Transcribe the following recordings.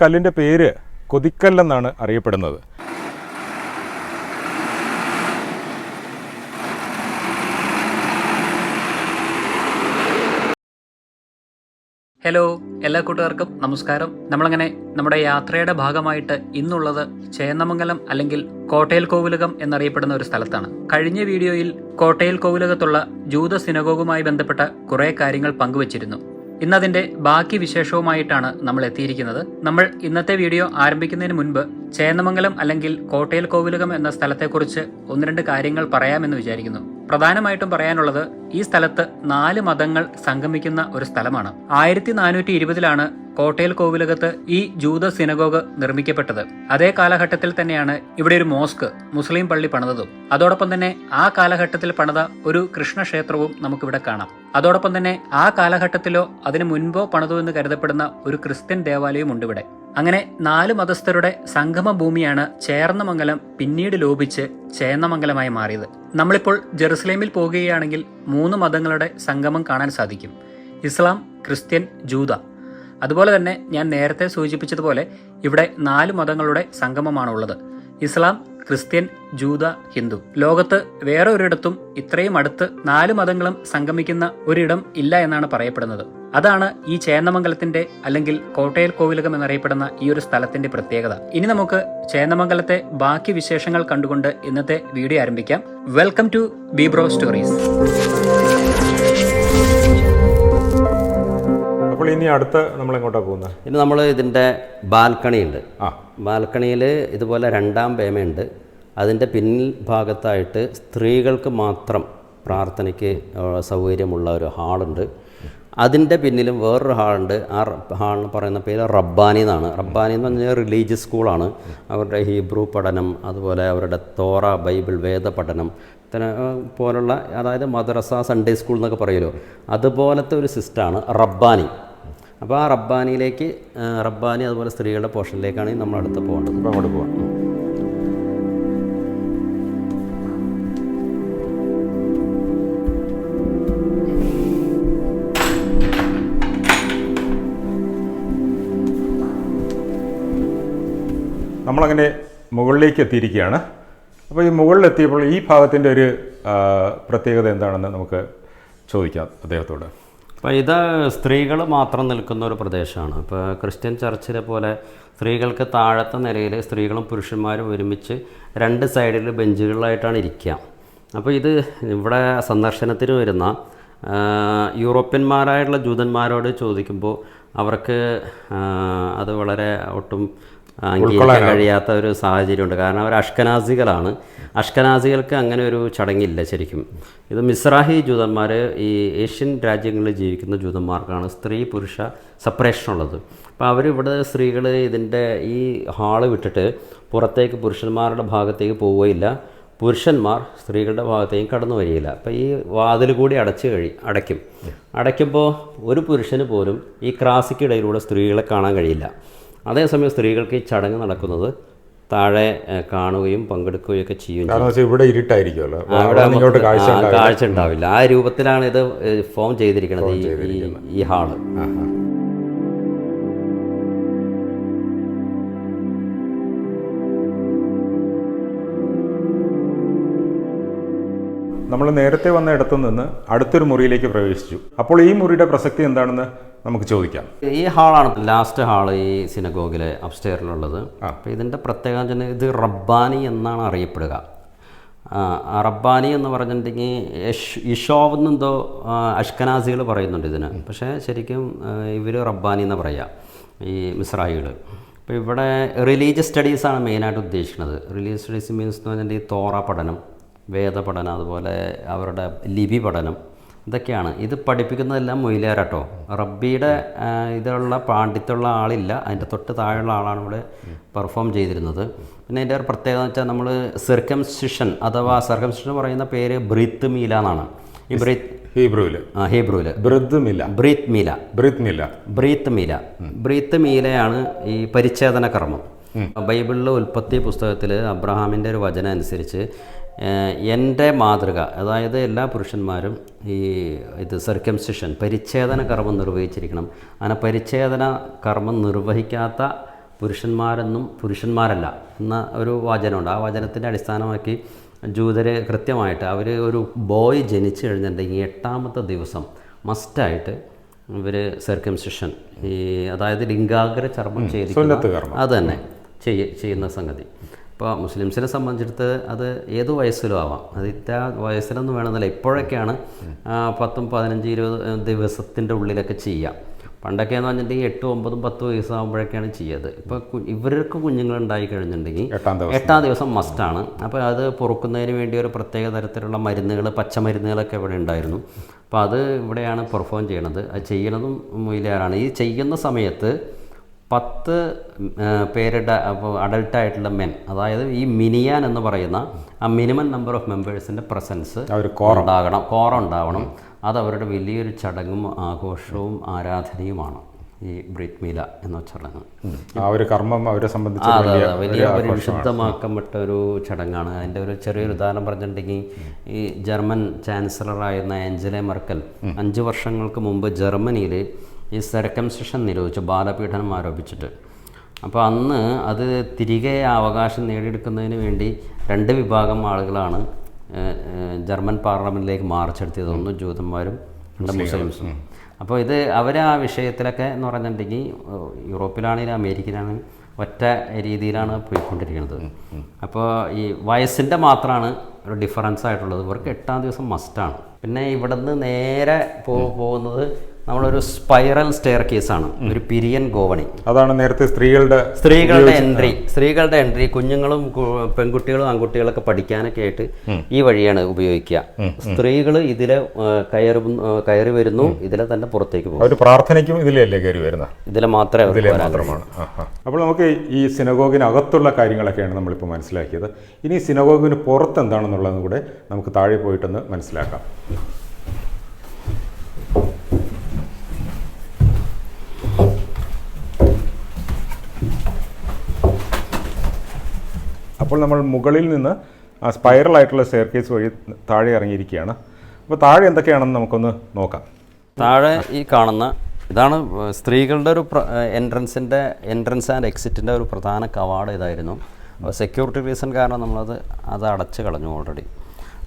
കല്ലിന്റെ പേര് കൊതിക്കല്ലെന്നാണ് അറിയപ്പെടുന്നത്. ഹലോ എല്ലാ കൂട്ടുകാർക്കും നമസ്കാരം. നമ്മളങ്ങനെ നമ്മുടെ യാത്രയുടെ ഭാഗമായിട്ട് ഇന്നുള്ളത് ചേന്നമംഗലം അല്ലെങ്കിൽ കോട്ടയിൽ കോവിലകം എന്നറിയപ്പെടുന്ന ഒരു സ്ഥലത്താണ്. കഴിഞ്ഞ വീഡിയോയിൽ കോട്ടയിൽ കോവിലകത്തുള്ള ജൂത സിനഗോഗുമായി ബന്ധപ്പെട്ട കുറേ കാര്യങ്ങൾ പങ്കുവച്ചിരുന്നു. ഇന്നതിന്റെ ബാക്കി വിശേഷവുമായിട്ടാണ് നമ്മൾ എത്തിയിരിക്കുന്നത്. നമ്മൾ ഇന്നത്തെ വീഡിയോ ആരംഭിക്കുന്നതിന് മുൻപ് ചേന്നമംഗലം അല്ലെങ്കിൽ കോട്ടയിൽ കോവിലകം എന്ന സ്ഥലത്തെക്കുറിച്ച് ഒന്ന് രണ്ട് കാര്യങ്ങൾ പറയാമെന്ന് വിചാരിക്കുന്നു. പ്രധാനമായിട്ടും പറയാനുള്ളത് ഈ സ്ഥലത്ത് നാല് മതങ്ങൾ സംഗമിക്കുന്ന ഒരു സ്ഥലമാണ്. ആയിരത്തി നാനൂറ്റി ഇരുപതിലാണ് കോട്ടയിൽ കോവിലകത്ത് ഈ ജൂത സിനഗോഗ് നിർമ്മിക്കപ്പെട്ടത്. അതേ കാലഘട്ടത്തിൽ തന്നെയാണ് ഇവിടെ ഒരു മോസ്ക് മുസ്ലിം പള്ളി പണിതതും. അതോടൊപ്പം തന്നെ ആ കാലഘട്ടത്തിൽ പണിത ഒരു കൃഷ്ണക്ഷേത്രവും നമുക്കിവിടെ കാണാം. അതോടൊപ്പം തന്നെ ആ കാലഘട്ടത്തിലോ അതിനു മുൻപോ പണിതു എന്ന് കരുതപ്പെടുന്ന ഒരു ക്രിസ്ത്യൻ ദേവാലയം ഉണ്ട് ഇവിടെ. അങ്ങനെ നാല് മതസ്ഥരുടെ സംഗമ ഭൂമിയാണ് ചേർന്നമംഗലം പിന്നീട് ലോപിച്ച് ചേന്നമംഗലമായി മാറിയത്. നമ്മളിപ്പോൾ ജെറുസലേമിൽ പോകുകയാണെങ്കിൽ മൂന്ന് മതങ്ങളുടെ സംഗമം കാണാൻ സാധിക്കും. ഇസ്ലാം ക്രിസ്ത്യൻ ജൂത. അതുപോലെ തന്നെ ഞാൻ നേരത്തെ സൂചിപ്പിച്ചതുപോലെ ഇവിടെ നാല് മതങ്ങളുടെ സംഗമമാണുള്ളത്. ഇസ്ലാം ക്രിസ്ത്യൻ ജൂത ഹിന്ദു. ലോകത്ത് വേറെ ഒരിടത്തും ഇത്രയും അടുത്ത് നാല് മതങ്ങളും സംഗമിക്കുന്ന ഒരിടം ഇല്ല എന്നാണ് പറയപ്പെടുന്നത്. അതാണ് ഈ ചേന്നമംഗലത്തിന്റെ അല്ലെങ്കിൽ കോട്ടയൽ കോവിലകം എന്നറിയപ്പെടുന്ന ഈ ഒരു സ്ഥലത്തിന്റെ പ്രത്യേകത. ഇനി നമുക്ക് ചേന്നമംഗലത്തെ ബാക്കി വിശേഷങ്ങൾ കണ്ടുകൊണ്ട് ഇന്നത്തെ വീഡിയോ ആരംഭിക്കാം. Welcome to Bibro stories. അപ്പോൾ ഇനി അടുത്ത് നമ്മൾ എങ്ങോട്ടാണ് പോകുന്നത്? ഇനി നമ്മൾ ഇതിന്റെ ബാൽക്കണി ഉണ്ട് ആ. ബാൽക്കണിയിൽ ഇതുപോലെ രണ്ടാം പേമയുണ്ട്. അതിന്റെ പിന്നിൽ ഭാഗത്തായിട്ട് സ്ത്രീകൾക്ക് മാത്രം പ്രാർത്ഥനയ്ക്ക് സൗകര്യമുള്ള ഒരു ഹാളുണ്ട്. അതിന്റെ പിന്നിലും വേറൊരു ഹാളുണ്ട്. ആ ഹാളിന് പറയുന്ന പേര് റബ്ബാനി എന്നാണ്. റബ്ബാനി എന്ന് പറഞ്ഞാൽ റിലീജിയസ് സ്കൂളാണ് അവരുടെ ഹീബ്രു പഠനം അതുപോലെ അവരുടെ തോറ ബൈബിൾ വേദ പഠനം ഇത്തരം പോലുള്ള അതായത് മദ്രസ സൺഡേ സ്കൂൾ എന്നൊക്കെ പറയുമല്ലോ. അതുപോലത്തെ ഒരു സിസ്റ്റാണ് റബ്ബാനി. അപ്പോൾ ആ റബ്ബാനിയിലേക്ക് റബ്ബാനി അതുപോലെ സ്ത്രീകളുടെ പോർഷനിലേക്കാണ് നമ്മൾ അടുത്ത് പോകേണ്ടത്. അപ്പോൾ അങ്ങോട്ട് പോകാം നമ്മളങ്ങനെ മുകളിലേക്ക് എത്തിയിരിക്കുകയാണ്. അപ്പോൾ ഈ മുകളിലെത്തിയപ്പോൾ ഈ ഭാഗത്തിന്റെ ഒരു പ്രത്യേകത എന്താണെന്ന് നമുക്ക് ചോദിക്കാം അദ്ദേഹത്തോട്. അപ്പോൾ ഇത് സ്ത്രീകൾ മാത്രം നിൽക്കുന്ന ഒരു പ്രദേശമാണ്. ഇപ്പോൾ ക്രിസ്ത്യൻ ചർച്ചിലെ പോലെ സ്ത്രീകൾക്ക് താഴത്തെ നിലയിൽ സ്ത്രീകളും പുരുഷന്മാരും ഒരുമിച്ച് രണ്ട് സൈഡിൽ ബെഞ്ചുകളിലായിട്ടാണ് ഇരിക്കുക. അപ്പോൾ ഇത് ഇവിടെ സന്ദർശനത്തിന് വരുന്ന യൂറോപ്യന്മാരായിട്ടുള്ള ജൂതന്മാരോട് ചോദിക്കുമ്പോൾ അവർക്ക് അത് വളരെ ഒട്ടും അംഗീകരിക്കാൻ കഴിയാത്ത ഒരു സാഹചര്യമുണ്ട്. കാരണം അവർ അഷ്കനാസികളാണ്. അഷ്കനാസികൾക്ക് അങ്ങനെ ഒരു ചടങ്ങില്ല ശരിക്കും. ഇത് മിസ്രാഹി ജൂതന്മാർ ഈ ഏഷ്യൻ രാജ്യങ്ങളിൽ ജീവിക്കുന്ന ജൂതന്മാർക്കാണ് സ്ത്രീ പുരുഷ സെപ്പറേഷൻ ഉള്ളത്. അപ്പോൾ അവരിവിടെ സ്ത്രീകൾ ഇതിന്റെ ഈ ഹാൾ വിട്ടിട്ട് പുറത്തേക്ക് പുരുഷന്മാരുടെ ഭാഗത്തേക്ക് പോവുകയില്ല. പുരുഷന്മാർ സ്ത്രീകളുടെ ഭാഗത്തേക്ക് കടന്നു വരികയില്ല. അപ്പോൾ ഈ വാതിൽ കൂടി അടച്ചു കഴി അടയ്ക്കും. അടയ്ക്കുമ്പോൾ ഒരു പുരുഷന് പോലും ഈ ക്രാസിക്കിടയിലൂടെ സ്ത്രീകളെ കാണാൻ കഴിയില്ല. അതേസമയം സ്ത്രീകൾക്ക് ഈ ചടങ്ങ് നടക്കുന്നത് താഴെ കാണുകയും പങ്കെടുക്കുകയും ഒക്കെ ചെയ്യും. ഇവിടെ ഇരുട്ടായിരിക്കുമല്ലോ. കാഴ്ച ഉണ്ടാവില്ല. ആ രൂപത്തിലാണ് ഇത് ഫോം ചെയ്തിരിക്കുന്നത് ഈ ഹാൾ. നമ്മൾ നേരത്തെ വന്ന ഇടത്തു നിന്ന് അടുത്തൊരു മുറിയിലേക്ക് പ്രവേശിച്ചു. അപ്പോൾ ഈ മുറിയുടെ പ്രസക്തി എന്താണെന്ന് നമുക്ക് ചോദിക്കാം. ഈ ഹാളാണ് ലാസ്റ്റ് ഹാൾ ഈ സിനഗോഗിലെ അപ്സ്റ്റെയറിലുള്ളത് അപ്പോൾ ഇതിന്റെ പ്രത്യേകത ഇത് റബ്ബാനി എന്നാണ് അറിയപ്പെടുക. റബ്ബാനി എന്ന് പറഞ്ഞിട്ടുണ്ടെങ്കിൽ യഷ് ഇഷോവ് എന്നെന്തോ അഷ്കനാസികൾ പറയുന്നുണ്ട് ഇതിന്. പക്ഷേ ശരിക്കും ഇവർ റബ്ബാനി എന്ന് പറയുക ഈ മിസ്രായികൾ അപ്പോൾ ഇവിടെ റിലീജിയസ് സ്റ്റഡീസാണ് മെയിനായിട്ട് ഉദ്ദേശിക്കുന്നത്. റിലീജിയസ് സ്റ്റഡീസ് മീൻസ് എന്ന് പറഞ്ഞിട്ടുണ്ടെങ്കിൽ തോറ പഠനം. വേദ പഠനം അതുപോലെ അവരുടെ ലിപി പഠനം ഇതൊക്കെയാണ്. ഇത് പഠിപ്പിക്കുന്നതെല്ലാം മൊയിലാരാട്ടോ. റബ്ബിയുടെ ഇതുള്ള ഇതിലുള്ള പാണ്ഡിത്യമുള്ള ആളില്ല. അതിന്റെ തൊട്ട് താഴെയുള്ള ആളാണ് ഇവിടെ പെർഫോം ചെയ്തിരുന്നത്. പിന്നെ അതിന്റെ ഒരു പ്രത്യേകത എന്ന് വെച്ചാൽ നമ്മൾ സിർക്കംസിഷൻ അഥവാ സർക്കംസിഷൻ പറയുന്ന പേര് ബ്രീത്ത് മീല എന്നാണ്. ഈ ബ്രീത്ത് ഹീബ്രുവിൽ ആ ഹീബ്രുവിൽ ബ്രിത്ത് Meela breath Meela breath Meela breath Meela breath മീലയാണ് ഈ പരിച്ഛേദന കർമ്മം ബൈബിളിലെ ഉൽപ്പത്തി പുസ്തകത്തിൽ അബ്രഹാമിന്റെ ഒരു വചനം അനുസരിച്ച് എന്റെ മാതൃക അതായത് എല്ലാ പുരുഷന്മാരും ഈ ഇത് സർക്കംസിഷൻ പരിച്ഛേദന കർമ്മം നിർവഹിച്ചിരിക്കണം. അങ്ങനെ പരിച്ഛേദന കർമ്മം നിർവഹിക്കാത്ത പുരുഷന്മാരെന്നും പുരുഷന്മാരല്ല എന്ന ഒരു വചനമുണ്ട് ആ വചനത്തിന്റെ അടിസ്ഥാനമാക്കി ജൂതരെ കൃത്യമായിട്ട് അവർ ഒരു ബോയ് ജനിച്ചു കഴിഞ്ഞിട്ടുണ്ടെങ്കിൽ എട്ടാമത്തെ ദിവസം മസ്റ്റായിട്ട് ഇവർ സർക്കംസിഷൻ ഈ അതായത് ലിംഗാഗ്ര ചർമ്മം ചെയ്ത്. അത് തന്നെ ചെയ്യ ചെയ്യുന്ന സംഗതി. ഇപ്പോൾ മുസ്ലിംസിനെ സംബന്ധിച്ചിടത്ത് അത് ഏത് വയസ്സിലും ആവാം. അത് ഇത്ര വയസ്സിലൊന്നും വേണമെന്നില്ല. ഇപ്പോഴൊക്കെയാണ് പത്തും പതിനഞ്ച് ഇരുപത് ദിവസത്തിന്റെ ഉള്ളിലൊക്കെ ചെയ്യാം. പണ്ടൊക്കെ എന്ന് പറഞ്ഞിട്ടുണ്ടെങ്കിൽ എട്ടും ഒമ്പതും പത്തും വയസ്സാകുമ്പോഴൊക്കെയാണ് ചെയ്യുന്നത് ഇപ്പോൾ ഇവർക്ക് കുഞ്ഞുങ്ങൾ ഉണ്ടായി കഴിഞ്ഞിട്ടുണ്ടെങ്കിൽ എട്ടാം ദിവസം. എട്ടാം ദിവസം മസ്റ്റാണ് അപ്പോൾ അത് പൊറുക്കുന്നതിന് വേണ്ടി ഒരു പ്രത്യേക തരത്തിലുള്ള മരുന്നുകൾ പച്ചമരുന്നുകളൊക്കെ ഇവിടെ ഉണ്ടായിരുന്നു. അപ്പോൾ അത് ഇവിടെയാണ് പെർഫോം ചെയ്യണത്. അത് ചെയ്യണതും മൊയിലാറാണ്. ഈ ചെയ്യുന്ന സമയത്ത് പത്ത് പേരുടെ അപ്പോൾ അഡൾട്ടായിട്ടുള്ള മെൻ അതായത് ഈ മിനിയാൻ എന്ന് പറയുന്ന ആ മിനിമം നമ്പർ ഓഫ് മെമ്പേഴ്സിന്റെ പ്രസൻസ് ഉണ്ടാകണം. കോറം ഉണ്ടാവണം. അത് അവരുടെ വലിയൊരു ചടങ്ങും ആഘോഷവും ആരാധനയുമാണ് ഈ ബ്രിത്മീല മീല എന്ന ചടങ്ങ്. ആ ഒരു കർമ്മം അവരെ സംബന്ധിച്ച് അതെ വലിയ ഒരു വിശുദ്ധമാക്കപ്പെട്ട ഒരു ചടങ്ങാണ്. അതിന്റെ ഒരു ചെറിയൊരു ഉദാഹരണം പറഞ്ഞിട്ടുണ്ടെങ്കിൽ ഈ ജർമ്മൻ ചാൻസലറായിരുന്ന ആഞ്ചലെ മെർക്കൽ അഞ്ച് വർഷങ്ങൾക്ക് മുമ്പ് ജർമ്മനിയിൽ ഈ സെറക്കംസിഷൻ നിരോധിച്ചു ബാലപീഡനം ആരോപിച്ചിട്ട്. അപ്പോൾ അന്ന് അത് തിരികെ അവകാശം നേടിയെടുക്കുന്നതിന് വേണ്ടി രണ്ട് വിഭാഗം ആളുകളാണ് ജർമ്മൻ പാർലമെന്റിലേക്ക് മാർച്ചെടുത്തിയത് ഒന്ന് ജൂതന്മാരും രണ്ട് മുസ്ലിംസും. അപ്പോൾ ഇത് അവർ ആ വിഷയത്തിലൊക്കെ എന്ന് പറഞ്ഞിട്ടുണ്ടെങ്കിൽ യൂറോപ്പിലാണെങ്കിലും അമേരിക്കയിലാണെങ്കിലും ഒറ്റ രീതിയിലാണ് പോയിക്കൊണ്ടിരിക്കുന്നത്. അപ്പോൾ ഈ വയസ്സിന്റെ മാത്രമാണ് ഒരു ഡിഫറൻസ് ആയിട്ടുള്ളത്. ഇവർക്ക് എട്ടാം ദിവസം മസ്റ്റാണ് പിന്നെ ഇവിടുന്ന് നേരെ പോകുന്നത് നമ്മളൊരു സ്പൈറൽ സ്റ്റെയർ കേസാണ് ഒരു പിരിയൻ ഗോവണി. അതാണ് നേരത്തെ സ്ത്രീകളുടെ സ്ത്രീകളുടെ എൻട്രി സ്ത്രീകളുടെ എൻട്രി കുഞ്ഞുങ്ങളും പെൺകുട്ടികളും ആൺകുട്ടികളൊക്കെ പഠിക്കാനൊക്കെ ആയിട്ട് ഈ വഴിയാണ് ഉപയോഗിക്കുക. സ്ത്രീകൾ ഇതിലെ കയറി കയറി വരുന്നു. ഇതിലെ തന്നെ പുറത്തേക്ക് പോകും. അവർ പ്രാർത്ഥനയ്ക്കും ഇതിലല്ലേ കയറി വരുന്നത് ഇതിലെ മാത്രമേ ഇതിലെ മാത്രമാണ്. അപ്പോൾ നമുക്ക് ഈ സിനഗോഗിനകത്തുള്ള കാര്യങ്ങളൊക്കെയാണ് നമ്മളിപ്പോൾ മനസ്സിലാക്കിയത്. ഇനി സിനഗോഗിന് പുറത്ത് എന്താണെന്നുള്ളതും കൂടെ നമുക്ക് താഴെ പോയിട്ടൊന്ന് മനസ്സിലാക്കാം. അപ്പോൾ നമ്മൾ മുകളിൽ നിന്ന് ആ സ്പൈറൽ ആയിട്ടുള്ള സ്റ്റെയർ കേസ് വഴി താഴെ ഇറങ്ങിയിരിക്കുകയാണ്. അപ്പോൾ താഴെ എന്തൊക്കെയാണെന്ന് നമുക്കൊന്ന് നോക്കാം. താഴെ ഈ കാണുന്ന ഇതാണ് സ്ത്രീകളുടെ ഒരു എൻട്രൻസിന്റെ എൻട്രൻസ് ആൻഡ് എക്സിറ്റിന്റെ ഒരു പ്രധാന കവാട് ഇതായിരുന്നു. അപ്പോൾ സെക്യൂരിറ്റി റീസൺ കാരണം നമ്മളത് അത് അടച്ചു കളഞ്ഞു ഓൾറെഡി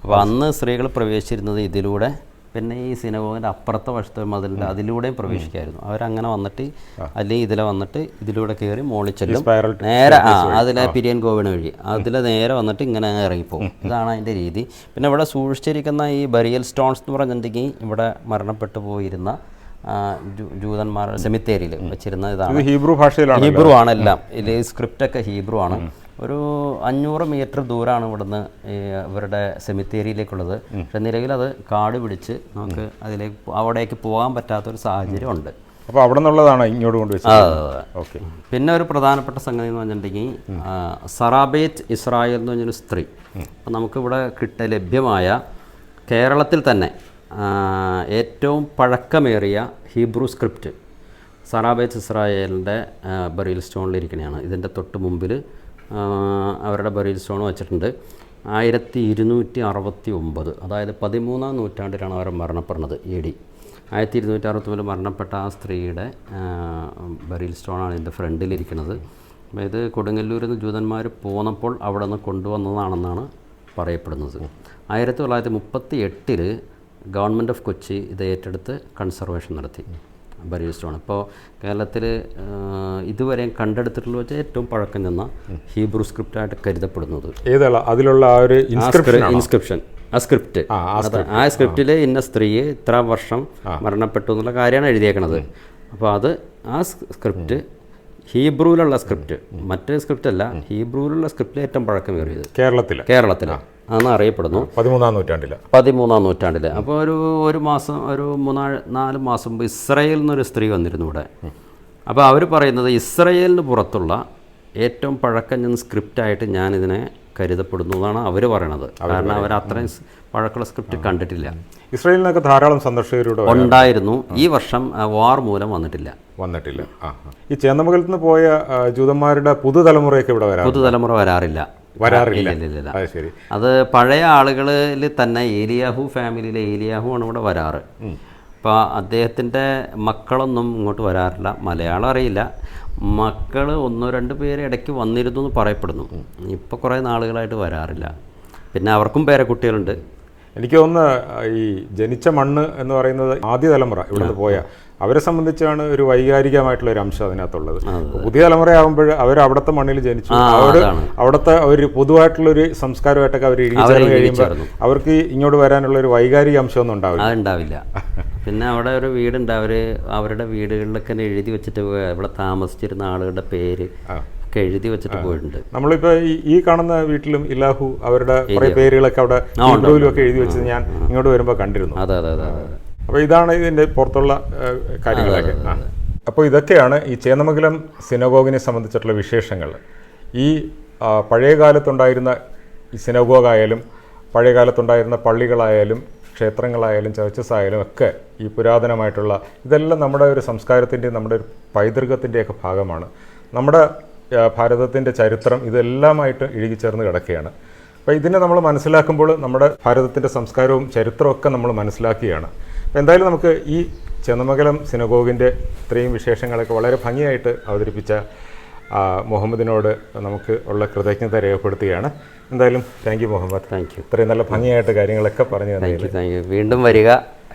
അപ്പോൾ അന്ന് സ്ത്രീകൾ പ്രവേശിച്ചിരുന്നത് ഇതിലൂടെ പിന്നെ ഈ സിനഗോഗിന്റെ അപ്പുറത്തെ വശത്തെ മതിലിന്റെ അതിലൂടെയും പ്രവേശിക്കായിരുന്നു. അവരങ്ങനെ വന്നിട്ട് അല്ലെങ്കിൽ ഇതിലെ വന്നിട്ട് ഇതിലൂടെ കയറി മോളിച്ചെല്ലും നേരെ ആ അതിലെ പിരിയൻ ഗോവിന് വഴി. അതിലെ നേരെ വന്നിട്ട് ഇങ്ങനെ ഇറങ്ങിപ്പോകും. ഇതാണ് അതിന്റെ രീതി. പിന്നെ ഇവിടെ സൂക്ഷിച്ചിരിക്കുന്ന ഈ ബരിയൽ സ്റ്റോൺസ് എന്ന് പറഞ്ഞിട്ടുണ്ടെങ്കിൽ ഇവിടെ മരണപ്പെട്ടു പോയിരുന്ന ജൂതന്മാരുടെ സെമിത്തേരിയിൽ വെച്ചിരുന്ന ഇതാണ്. ഇത് ഹീബ്രു ഭാഷയിലാണ് ഹീബ്രു ആണ് എല്ലാം ഇതിൽ സ്ക്രിപ്റ്റൊക്കെ ഹീബ്രു ആണ്. ഒരു അഞ്ഞൂറ് മീറ്റർ ദൂരമാണ് ഇവിടുന്ന് ഇവരുടെ സെമിത്തേരിയിലേക്കുള്ളത് പക്ഷെ നിലവിൽ അത് കാട് പിടിച്ച് നമുക്ക് അതിലേക്ക് അവിടേക്ക് പോകാൻ പറ്റാത്തൊരു സാഹചര്യം ഉണ്ട് അപ്പോൾ അവിടെ നിന്നുള്ളതാണ് ഇങ്ങോട്ട് കൊണ്ടുവച്ചത്? ഓക്കെ. പിന്നെ ഒരു പ്രധാനപ്പെട്ട സംഗതി എന്ന് പറഞ്ഞിട്ടുണ്ടെങ്കിൽ സറാബേറ്റ് ഇസ്രായേൽ എന്ന് പറഞ്ഞൊരു സ്ത്രീ. അപ്പം നമുക്കിവിടെ കിട്ട ലഭ്യമായ കേരളത്തിൽ തന്നെ ഏറ്റവും പഴക്കമേറിയ ഹീബ്രു സ്ക്രിപ്റ്റ് സറാബേറ്റ് ഇസ്രായേലിന്റെ ബറിയൽ സ്റ്റോണിലിരിക്കണയാണ് ഇതിന്റെ തൊട്ട് മുമ്പിൽ അവരുടെ ബറിയൽ സ്റ്റോൺ വെച്ചിട്ടുണ്ട്. ആയിരത്തി ഇരുന്നൂറ്റി അറുപത്തി ഒമ്പത് അതായത് പതിമൂന്നാം നൂറ്റാണ്ടിലാണ് അവർ മരണപ്പെടുന്നത് എ ഡി. ആയിരത്തി ഇരുന്നൂറ്റി അറുപത്തൊമ്പതിൽ മരണപ്പെട്ട ആ സ്ത്രീയുടെ ബറിയൽ സ്റ്റോണാണ് ഇതിന്റെ ഫ്രണ്ടിലിരിക്കുന്നത്. അപ്പോൾ ഇത് കൊടുങ്ങല്ലൂരിൽ നിന്ന് ജൂതന്മാർ പോന്നപ്പോൾ അവിടെ നിന്ന് കൊണ്ടുവന്നതാണെന്നാണ് പറയപ്പെടുന്നത്. ആയിരത്തി തൊള്ളായിരത്തി മുപ്പത്തി എട്ടിൽ ഗവൺമെന്റ് ഓഫ് കൊച്ചി ഇത് ഏറ്റെടുത്ത് കൺസർവേഷൻ നടത്തി. സ്റ്റോൺ ഇപ്പോൾ കേരളത്തിൽ ഇതുവരെ കണ്ടെടുത്തിട്ടുള്ള വെച്ചാൽ ഏറ്റവും പഴക്കം ചെന്ന ഹീബ്രു സ്ക്രിപ്റ്റായിട്ട് കരുതപ്പെടുന്നത്. ഏതാ അതിലുള്ള ആ ഒരു ഇൻസ്ക്രിപ്ഷൻ ആ സ്ക്രിപ്റ്റ്. ആ, സ്ക്രിപ്റ്റിലെ സ്ക്രിപ്റ്റിൽ ഇന്ന സ്ത്രീ ഇത്ര വർഷം മരണപ്പെട്ടു എന്നുള്ള കാര്യമാണ് എഴുതിയേക്കണത്. അപ്പോൾ അത് ആ സ്ക്രിപ്റ്റ് ഹീബ്രുവിലുള്ള സ്ക്രിപ്റ്റ്. മറ്റേ സ്ക്രിപ്റ്റ് അല്ല ഹീബ്രുവിലുള്ള സ്ക്രിപ്റ്റിൽ ഏറ്റവും പഴക്കമേറിയത്. കേരളത്തിൽ കേരളത്തിൽ അന്ന് അറിയപ്പെടുന്നു. പതിമൂന്നാം നൂറ്റാണ്ടിൽ പതിമൂന്നാം നൂറ്റാണ്ടിൽ അപ്പോൾ ഒരു ഒരു മാസം ഒരു മൂന്നാൽ നാല് മാസം മുമ്പ് ഇസ്രയേലിൽ നിന്നൊരു സ്ത്രീ വന്നിരുന്നു ഇവിടെ. അപ്പോൾ അവർ പറയുന്നത് ഇസ്രയേലിന് പുറത്തുള്ള ഏറ്റവും പഴക്കം സ്ക്രിപ്റ്റായിട്ട് ഞാനിതിനെ കരുതപ്പെടുന്നു എന്നാണ് അവർ പറയണത്. കാരണം അവർ അത്രയും പഴക്കമുള്ള സ്ക്രിപ്റ്റ് കണ്ടിട്ടില്ല. ഇസ്രയേലിൽ നിന്നൊക്കെ ധാരാളം സന്ദർശകരുടെ ഉണ്ടായിരുന്നു. ഈ വർഷം വാർ മൂലം വന്നിട്ടില്ല. വന്നിട്ടില്ല. ഈ ചേന്നമംഗലത്ത് നിന്ന് പോയ ജൂതന്മാരുടെ പുതുതലമുറയൊക്കെ ഇവിടെ വരാം പുതുതലമുറ വരാറില്ല. വരാറില്ല. അത് ശരി. അത് പഴയ ആളുകളിൽ തന്നെ ഏലിയാഹു ഫാമിലിയിലെ ഏലിയാഹു ആണ് ഇവിടെ വരാറ്. അപ്പോൾ അദ്ദേഹത്തിന്റെ മക്കളൊന്നും ഇങ്ങോട്ട് വരാറില്ല. മലയാളം അറിയില്ല. മക്കൾ ഒന്നോ രണ്ട് പേര് ഇടയ്ക്ക് വന്നിരുന്നു എന്ന് പറയപ്പെടുന്നു. ഇപ്പോൾ കുറേ നാളുകളായിട്ട് വരാറില്ല. പിന്നെ അവർക്കും പേരക്കുട്ടികളുണ്ട്. എനിക്ക് തോന്നുന്നു ഈ ജനിച്ച മണ്ണ് എന്ന് പറയുന്നത് ആദ്യ തലമുറ ഇവിടുന്ന് പോയ അവരെ സംബന്ധിച്ചാണ് ഒരു വൈകാരികമായിട്ടുള്ള ഒരു അംശം അതിനകത്തുള്ളത്. പുതിയ തലമുറയാകുമ്പോൾ അവർ അവിടുത്തെ മണ്ണിൽ ജനിച്ചു. അവർ അവിടുത്തെ ഒരു പൊതുവായിട്ടുള്ള ഒരു സംസ്കാരമായിട്ടൊക്കെ അവർ ഇഴുകിച്ചേർന്ന് കഴിയുമ്പോൾ അവർക്ക് ഇങ്ങോട്ട് വരാനുള്ള ഒരു വൈകാരിക അംശമൊന്നും ഉണ്ടാവില്ല. അതുണ്ടാവില്ല പിന്നെ അവിടെ ഒരു വീടുണ്ട്. അവർ അവരുടെ വീടുകളിലൊക്കെ എഴുതി വെച്ചിട്ട് ഇവിടെ താമസിച്ചിരുന്ന ആളുകളുടെ പേര് ഒക്കെ എഴുതി വെച്ചിട്ട് പോയിട്ടുണ്ട്. നമ്മളിപ്പോ ഈ കാണുന്ന വീട്ടിലും ഇലാഹു അവരുടെ കുറെ പേരുകളൊക്കെ അവിടെ ഒക്കെ എഴുതി വെച്ചത് ഞാൻ ഇങ്ങോട്ട് വരുമ്പോൾ കണ്ടിരുന്നു. അതെ അതെ അതെ അപ്പൊ അപ്പോൾ ഇതാണ് ഇതിന്റെ പുറത്തുള്ള കാര്യങ്ങളൊക്കെ. അപ്പോൾ ഇതൊക്കെയാണ് ഈ ചേന്നമംഗലം സിനഗോഗിനെ സംബന്ധിച്ചിട്ടുള്ള വിശേഷങ്ങൾ. ഈ പഴയ കാലത്തുണ്ടായിരുന്ന ഈ സിനഗോഗായാലും പഴയ കാലത്തുണ്ടായിരുന്ന പള്ളികളായാലും ക്ഷേത്രങ്ങളായാലും ചർച്ചസ് ആയാലും ഒക്കെ ഈ പുരാതനമായിട്ടുള്ള ഇതെല്ലാം നമ്മുടെ ഒരു സംസ്കാരത്തിന്റെയും നമ്മുടെ ഒരു പൈതൃകത്തിന്റെയൊക്കെ ഭാഗമാണ്. നമ്മുടെ ഭാരതത്തിന്റെ ചരിത്രം ഇതെല്ലാമായിട്ട് ഇഴുകിച്ചേർന്ന് കിടക്കുകയാണ്. അപ്പോൾ ഇതിനെ നമ്മൾ മനസ്സിലാക്കുമ്പോൾ നമ്മുടെ ഭാരതത്തിന്റെ സംസ്കാരവും ചരിത്രമൊക്കെ ഒക്കെ നമ്മൾ മനസ്സിലാക്കുകയാണ്. അപ്പോൾ എന്തായാലും നമുക്ക് ഈ ചെന്നമംഗലം സിനഗോഗിന്റെ ഇത്രയും വിശേഷങ്ങളൊക്കെ വളരെ ഭംഗിയായിട്ട് അവതരിപ്പിച്ച മുഹമ്മദിനോട് നമുക്ക് ഉള്ള കൃതജ്ഞത രേഖപ്പെടുത്തുകയാണ്. എന്തായാലും thank you Muhammad. Thank you ഇത്രയും നല്ല ഭംഗിയായിട്ട് കാര്യങ്ങളൊക്കെ പറഞ്ഞു താങ്ക് യു താങ്ക് യു വീണ്ടും വരിക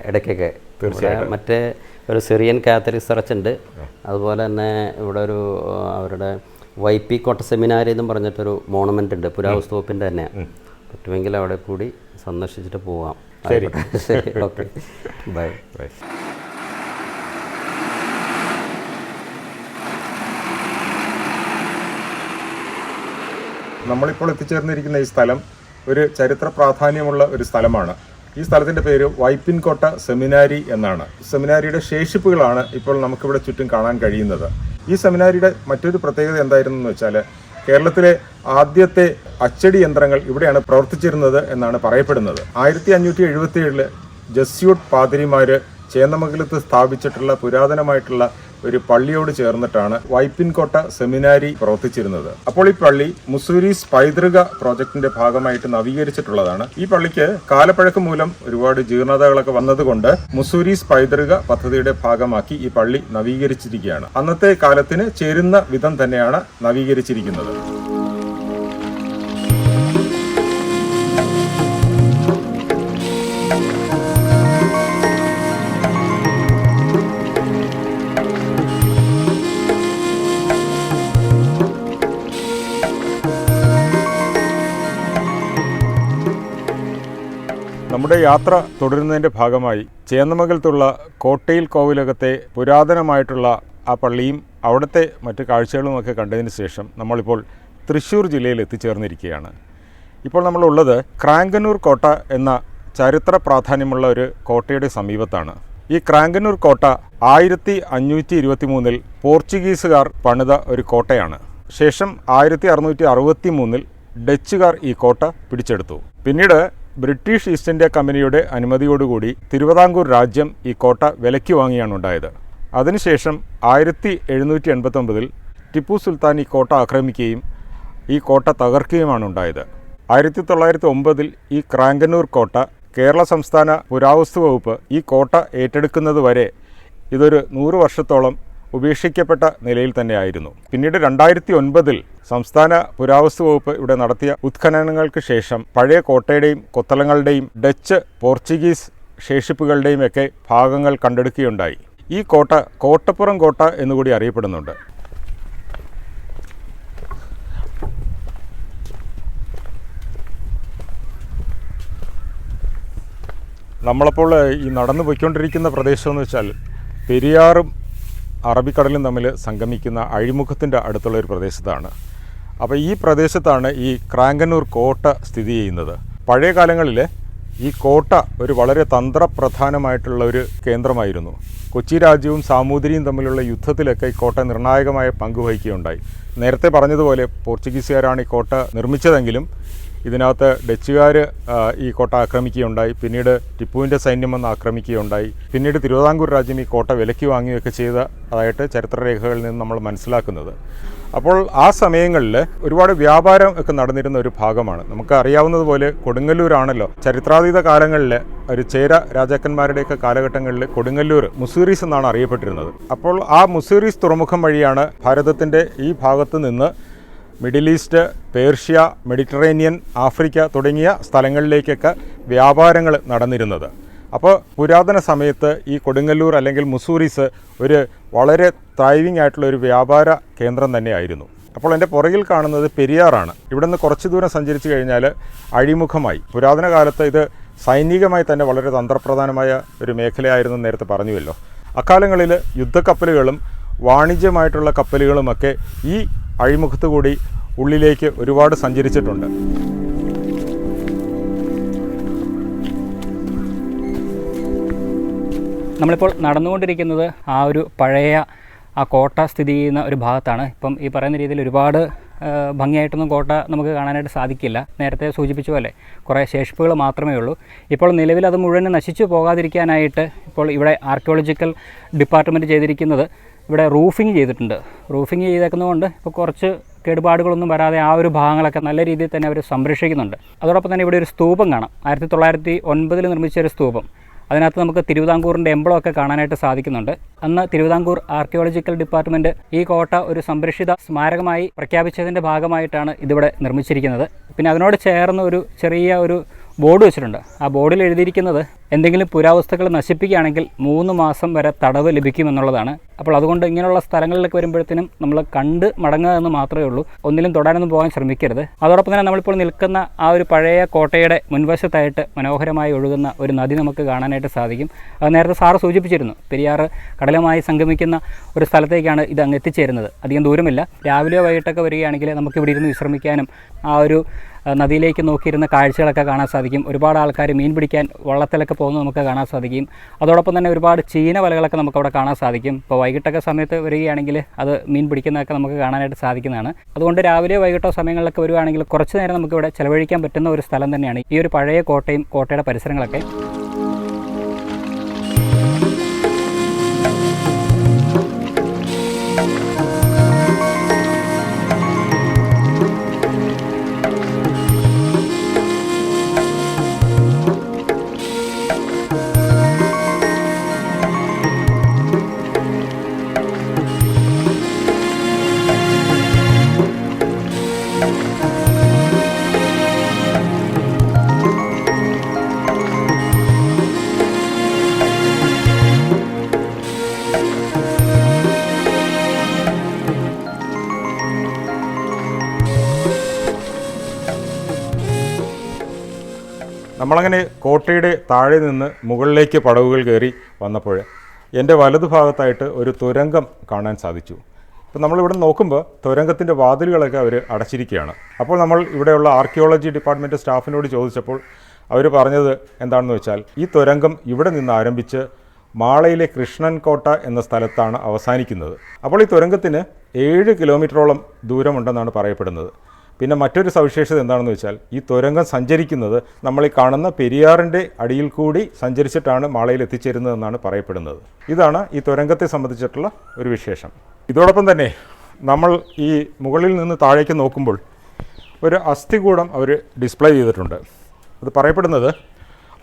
ഇടയ്ക്കൊക്കെ. തീർച്ചയായും മറ്റേ ഒരു സിറിയൻ കാത്തലിക് ചർച്ച് ഉണ്ട്. അതുപോലെ തന്നെ ഇവിടെ ഒരു ആ, അവരുടെ പി കോട്ട സെമിനാരി എന്നും പറഞ്ഞിട്ടൊരു മോണമെന്റ് ഉണ്ട്. പുരാവസ്തു വകുപ്പിന്റെ തന്നെ. പറ്റുമെങ്കിൽ അവിടെ കൂടി സന്ദർശിച്ചിട്ട് പോവാം. ശരി. ഓക്കെ. ബൈ. ബൈ. നമ്മളിപ്പോൾ എത്തിച്ചേർന്നിരിക്കുന്ന ഈ സ്ഥലം ഒരു ചരിത്ര പ്രാധാന്യമുള്ള ഒരു സ്ഥലമാണ്. ഈ സ്ഥലത്തിന്റെ പേര് വൈപ്പിൻകോട്ട സെമിനാരി എന്നാണ്. സെമിനാരിയുടെ ശേഷിപ്പുകളാണ് ഇപ്പോൾ നമുക്കിവിടെ ചുറ്റും കാണാൻ കഴിയുന്നത്. ഈ സെമിനാരിയുടെ മറ്റൊരു പ്രത്യേകത എന്തായിരുന്നു എന്ന് വെച്ചാൽ കേരളത്തിലെ ആദ്യത്തെ അച്ചടി യന്ത്രങ്ങൾ ഇവിടെയാണ് പ്രവർത്തിച്ചിരുന്നത് എന്നാണ് പറയപ്പെടുന്നത്. ആയിരത്തി അഞ്ഞൂറ്റി എഴുപത്തി ഏഴിൽ ജസ്യൂട്ട് പാതിരിമാര് ചേന്നമംഗലത്ത് സ്ഥാപിച്ചിട്ടുള്ള പുരാതനമായിട്ടുള്ള ഒരു പള്ളിയോട് ചേർന്നിട്ടാണ് വൈപ്പിൻകോട്ട സെമിനാരി പ്രവർത്തിച്ചിരുന്നത്. അപ്പോൾ ഈ പള്ളി മുസൂരീസ് പൈതൃക പ്രോജക്ടിന്റെ ഭാഗമായിട്ട് നവീകരിച്ചിട്ടുള്ളതാണ്. ഈ പള്ളിക്ക് കാലപ്പഴക്കം മൂലം ഒരുപാട് ജീർണതകളൊക്കെ വന്നതുകൊണ്ട് മുസൂരീസ് പൈതൃക പദ്ധതിയുടെ ഭാഗമാക്കി ഈ പള്ളി നവീകരിച്ചിരിക്കുകയാണ്. അന്നത്തെ കാലത്തിന് ചേരുന്ന വിധം തന്നെയാണ് നവീകരിച്ചിരിക്കുന്നത്. നമ്മുടെ യാത്ര തുടരുന്നതിന്റെ ഭാഗമായി ചേന്നമംഗലത്തുള്ള കോട്ടയിൽ കോവിലകത്തെ പുരാതനമായിട്ടുള്ള ആ പള്ളിയും അവിടുത്തെ മറ്റ് കാഴ്ചകളുമൊക്കെ കണ്ടതിന് ശേഷം നമ്മളിപ്പോൾ തൃശ്ശൂർ ജില്ലയിൽ എത്തിച്ചേർന്നിരിക്കുകയാണ്. ഇപ്പോൾ നമ്മളുള്ളത് ക്രാങ്കന്നൂർ കോട്ട എന്ന ചരിത്ര പ്രാധാന്യമുള്ള ഒരു കോട്ടയുടെ സമീപത്താണ്. ഈ ക്രാങ്കന്നൂർ കോട്ട ആയിരത്തി അഞ്ഞൂറ്റി ഇരുപത്തി മൂന്നിൽ പോർച്ചുഗീസുകാർ പണിത ഒരു കോട്ടയാണ്. ശേഷം ആയിരത്തി അറുന്നൂറ്റി അറുപത്തി മൂന്നിൽ ഡച്ചുകാർ ഈ കോട്ട പിടിച്ചെടുത്തു. പിന്നീട് ബ്രിട്ടീഷ് ഈസ്റ്റ് ഇന്ത്യ കമ്പനിയുടെ അനുമതിയോടുകൂടി തിരുവിതാംകൂർ രാജ്യം ഈ കോട്ട വിലയ്ക്ക് വാങ്ങിയാണ് ഉണ്ടായത്. അതിനുശേഷം ആയിരത്തി എഴുന്നൂറ്റി എൺപത്തൊമ്പതിൽ ടിപ്പു സുൽത്താൻ ഈ കോട്ട ആക്രമിക്കുകയും ഈ കോട്ട തകർക്കുകയുമാണ് ഉണ്ടായത്. ആയിരത്തി തൊള്ളായിരത്തി ഒമ്പതിൽ ഈ ക്രാങ്കന്നൂർ കോട്ട കേരള സംസ്ഥാന പുരാവസ്തു വകുപ്പ് ഈ കോട്ട ഏറ്റെടുക്കുന്നത് വരെ ഇതൊരു നൂറ് വർഷത്തോളം ഉപേക്ഷിക്കപ്പെട്ട നിലയിൽ തന്നെയായിരുന്നു. പിന്നീട് രണ്ടായിരത്തി ഒൻപതിൽ സംസ്ഥാന പുരാവസ്തു വകുപ്പ് ഇവിടെ നടത്തിയ ഉത്ഖനനങ്ങൾക്ക് ശേഷം പഴയ കോട്ടയുടെയും കൊത്തളങ്ങളുടെയും ഡച്ച് പോർച്ചുഗീസ് ശേഷിപ്പുകളുടെയും ഒക്കെ ഭാഗങ്ങൾ കണ്ടെടുക്കുകയുണ്ടായി. ഈ കോട്ട കോട്ടപ്പുറം കോട്ട എന്നുകൂടി അറിയപ്പെടുന്നുണ്ട്. നമ്മളപ്പോൾ ഈ നടന്നു പോയിക്കൊണ്ടിരിക്കുന്ന പ്രദേശമെന്ന് വെച്ചാൽ പെരിയാറും അറബിക്കടലും തമ്മിൽ സംഗമിക്കുന്ന അഴിമുഖത്തിന്റെ അടുത്തുള്ള ഒരു പ്രദേശത്താണ്. അപ്പോൾ ഈ പ്രദേശത്താണ് ഈ ക്രാങ്കന്നൂർ കോട്ട സ്ഥിതി ചെയ്യുന്നത്. പഴയ കാലങ്ങളിൽ ഈ കോട്ട ഒരു വളരെ തന്ത്രപ്രധാനമായിട്ടുള്ള ഒരു കേന്ദ്രമായിരുന്നു. കൊച്ചി രാജ്യവും സാമൂതിരിയും തമ്മിലുള്ള യുദ്ധത്തിലൊക്കെ ഈ കോട്ട നിർണായകമായ പങ്കുവഹിക്കുകയുണ്ടായി നേരത്തെ പറഞ്ഞതുപോലെ പോർച്ചുഗീസുകാരാണ് ഈ കോട്ട നിർമ്മിച്ചതെങ്കിലും ഇതിനകത്ത് ഡച്ചുകാർ ഈ കോട്ട ആക്രമിക്കുകയുണ്ടായി. പിന്നീട് ടിപ്പുവിന്റെ സൈന്യം വന്ന് ആക്രമിക്കുകയുണ്ടായി. പിന്നീട് തിരുവിതാംകൂർ രാജ്യം ഈ കോട്ട വിലക്കി വാങ്ങുകയൊക്കെ ചെയ്തതായിട്ട് ചരിത്രരേഖകളിൽ നിന്ന് നമ്മൾ മനസ്സിലാക്കുന്നത്. അപ്പോൾ ആ സമയങ്ങളിൽ ഒരുപാട് വ്യാപാരം ഒക്കെ നടന്നിരുന്ന ഒരു ഭാഗമാണ്. നമുക്ക് അറിയാവുന്നതുപോലെ കൊടുങ്ങല്ലൂരാണല്ലോ. ചരിത്രാതീത കാലങ്ങളിൽ ഒരു ചേര രാജാക്കന്മാരുടെയൊക്കെ കാലഘട്ടങ്ങളിൽ കൊടുങ്ങല്ലൂർ മുസീറീസ് എന്നാണ് അറിയപ്പെട്ടിരുന്നത്. അപ്പോൾ ആ മുസീറീസ് തുറമുഖം വഴിയാണ് ഭാരതത്തിന്റെ ഈ ഭാഗത്ത് നിന്ന് Middle East Persia Mediterranean Africa തുടങ്ങിയ സ്ഥലങ്ങളിലേക്കൊക്കെ വ്യാപാരങ്ങൾ നടന്നിരുന്നത്. അപ്പോൾ പുരാതന സമയത്ത് ഈ കൊടുങ്ങല്ലൂർ അല്ലെങ്കിൽ മുസൂറീസ് ഒരു വളരെ ത്രൈവിംഗ് ആയിട്ടുള്ള ഒരു വ്യാപാര കേന്ദ്രം തന്നെയായിരുന്നു. അപ്പോൾ എന്റെ പുറകിൽ കാണുന്നത് പെരിയാറാണ്. ഇവിടെ നിന്ന് കുറച്ച് ദൂരം സഞ്ചരിച്ചു കഴിഞ്ഞാൽ അഴിമുഖമായി. പുരാതന കാലത്ത് ഇത് സൈനികമായി തന്നെ വളരെ തന്ത്രപ്രധാനമായ ഒരു മേഖലയായിരുന്നു നേരത്തെ പറഞ്ഞുവല്ലോ. അക്കാലങ്ങളിൽ യുദ്ധക്കപ്പലുകളും വാണിജ്യമായിട്ടുള്ള കപ്പലുകളുമൊക്കെ ഈ അഴിമുഖത്ത് കൂടി ഉള്ളിലേക്ക് ഒരുപാട് സഞ്ചരിച്ചിട്ടുണ്ട്. നമ്മളിപ്പോൾ നടന്നുകൊണ്ടിരിക്കുന്നത് ആ ഒരു പഴയ ആ കോട്ട സ്ഥിതി ചെയ്യുന്ന ഒരു ഭാഗത്താണ്. ഇപ്പം ഈ പറയുന്ന രീതിയിൽ ഒരുപാട് ഭംഗിയായിട്ടൊന്നും കോട്ട നമുക്ക് കാണാനായിട്ട് സാധിക്കില്ല. നേരത്തെ സൂചിപ്പിച്ച പോലെ കുറേ ശേഷിപ്പുകൾ മാത്രമേ ഉള്ളൂ. ഇപ്പോൾ നിലവിൽ അത് മുഴുവൻ നശിച്ചു പോകാതിരിക്കാനായിട്ട് ഇപ്പോൾ ഇവിടെ ആർക്കിയോളജിക്കൽ ഡിപ്പാർട്ട്മെന്റ് ചെയ്തിരിക്കുന്നത് ഇവിടെ റൂഫിങ് ചെയ്തിട്ടുണ്ട്. റൂഫിങ് ചെയ്തേക്കുന്നതുകൊണ്ട് ഇപ്പോൾ കുറച്ച് കേടുപാടുകളൊന്നും വരാതെ ആ ഒരു ഭാഗങ്ങളൊക്കെ നല്ല രീതിയിൽ തന്നെ അവർ സംരക്ഷിക്കുന്നുണ്ട്. അതോടൊപ്പം തന്നെ ഇവിടെ ഒരു സ്തൂപം കാണാം. ആയിരത്തി തൊള്ളായിരത്തി ഒൻപതിൽ നിർമ്മിച്ച ഒരു സ്തൂപം. അതിനകത്ത് നമുക്ക് തിരുവിതാംകൂറിന്റെ എംബ്ലമൊക്കെ കാണാനായിട്ട് സാധിക്കുന്നുണ്ട്. അന്ന് തിരുവിതാംകൂർ ആർക്കിയോളജിക്കൽ ഡിപ്പാർട്ട്മെന്റ് ഈ കോട്ട ഒരു സംരക്ഷിത സ്മാരകമായി പ്രഖ്യാപിച്ചതിന്റെ ഭാഗമായിട്ടാണ് ഇതിവിടെ നിർമ്മിച്ചിരിക്കുന്നത്. പിന്നെ അതിനോട് ചേർന്ന് ഒരു ചെറിയ ഒരു ബോർഡ് വെച്ചിട്ടുണ്ട്. ആ ബോർഡിൽ എഴുതിയിരിക്കുന്നത് എന്തെങ്കിലും പുരാവസ്തുക്കൾ നശിപ്പിക്കുകയാണെങ്കിൽ മൂന്ന് മാസം വരെ തടവ് ലഭിക്കുമെന്നുള്ളതാണ്. അപ്പോൾ അതുകൊണ്ട് ഇങ്ങനെയുള്ള സ്ഥലങ്ങളിലൊക്കെ വരുമ്പോഴത്തേനും നമ്മൾ കണ്ട് മടങ്ങുക എന്ന് മാത്രമേ ഉള്ളൂ. ഒന്നിലും തൊടാനൊന്നും പോകാൻ ശ്രമിക്കരുത്. അതോടൊപ്പം തന്നെ നമ്മളിപ്പോൾ നിൽക്കുന്ന ആ ഒരു പഴയ കോട്ടയുടെ മുൻവശത്തായിട്ട് മനോഹരമായി ഒഴുകുന്ന ഒരു നദി നമുക്ക് കാണാനായിട്ട് സാധിക്കും. അത് നേരത്തെ സാറ് സൂചിപ്പിച്ചിരുന്നു. പെരിയാർ കടലുമായി സംഗമിക്കുന്ന ഒരു സ്ഥലത്തേക്കാണ് ഇത് അങ്ങ് എത്തിച്ചേരുന്നത്. അധികം ദൂരമില്ല. രാവിലെയോ വൈകിട്ടൊക്കെ വരികയാണെങ്കിൽ നമുക്ക് ഇവിടെ ഇരുന്ന് വിശ്രമിക്കാനും ആ ഒരു നദിയിലേക്ക് നോക്കിയിരുന്ന കാഴ്ചകളൊക്കെ കാണാൻ സാധിക്കും. ഒരുപാട് ആൾക്കാർ മീൻ പിടിക്കാൻ വള്ളത്തിലൊക്കെ പോകുന്നത് നമുക്ക് കാണാൻ സാധിക്കും. അതോടൊപ്പം തന്നെ ഒരുപാട് ചീന വലകളൊക്കെ നമുക്ക് അവിടെ കാണാൻ സാധിക്കും. ഇപ്പോൾ വൈകിട്ടൊക്കെ സമയത്ത് വരികയാണെങ്കിൽ അത് മീൻ പിടിക്കുന്നതൊക്കെ നമുക്ക് കാണാനായിട്ട് സാധിക്കുന്നതാണ്. അതുകൊണ്ട് രാവിലെ വൈകിട്ടോ സമയങ്ങളിലൊക്കെ വരുവാണെങ്കിൽ കുറച്ച് നേരം നമുക്ക് ഇവിടെ ചിലവഴിക്കാൻ പറ്റുന്ന ഒരു സ്ഥലം തന്നെയാണ് ഈ ഒരു പഴയ കോട്ടയും കോട്ടയുടെ പരിസരങ്ങളൊക്കെ. നമ്മളങ്ങനെ കോട്ടയുടെ താഴെ നിന്ന് മുകളിലേക്ക് പടവുകൾ കയറി വന്നപ്പോൾ എന്റെ വലതുഭാഗത്തായിട്ട് ഒരു തുരങ്കം കാണാൻ സാധിച്ചു. അപ്പോൾ നമ്മളിവിടെ നോക്കുമ്പോൾ തുരങ്കത്തിന്റെ വാതിലുകളൊക്കെ അവർ അടച്ചിരിക്കുകയാണ്. അപ്പോൾ നമ്മൾ ഇവിടെയുള്ള ആർക്കിയോളജി ഡിപ്പാർട്ട്മെന്റ് സ്റ്റാഫിനോട് ചോദിച്ചപ്പോൾ അവർ പറഞ്ഞത് എന്താണെന്ന് വെച്ചാൽ ഈ തുരങ്കം ഇവിടെ നിന്ന് ആരംഭിച്ച് മാളയിലെ കൃഷ്ണൻ കോട്ട എന്ന സ്ഥലത്താണ് അവസാനിക്കുന്നത്. അപ്പോൾ ഈ തുരങ്കത്തിന് ഏഴ് കിലോമീറ്ററോളം ദൂരമുണ്ടെന്നാണ് പറയപ്പെടുന്നത്. പിന്നെ മറ്റൊരു സവിശേഷത എന്താണെന്ന് വെച്ചാൽ ഈ തുരങ്കം സഞ്ചരിക്കുന്നത് നമ്മൾ ഈ കാണുന്ന പെരിയാറിന്റെ അടിയിൽ കൂടി സഞ്ചരിച്ചിട്ടാണ് മാളയിൽ എത്തിച്ചേരുന്നതെന്നാണ് പറയപ്പെടുന്നത്. ഇതാണ് ഈ തുരങ്കത്തെ സംബന്ധിച്ചിട്ടുള്ള ഒരു വിശേഷം. ഇതോടൊപ്പം തന്നെ നമ്മൾ ഈ മുകളിൽ നിന്ന് താഴേക്ക് നോക്കുമ്പോൾ ഒരു അസ്ഥികൂടം അവർ ഡിസ്പ്ലേ ചെയ്തിട്ടുണ്ട്. അത് പറയപ്പെടുന്നത്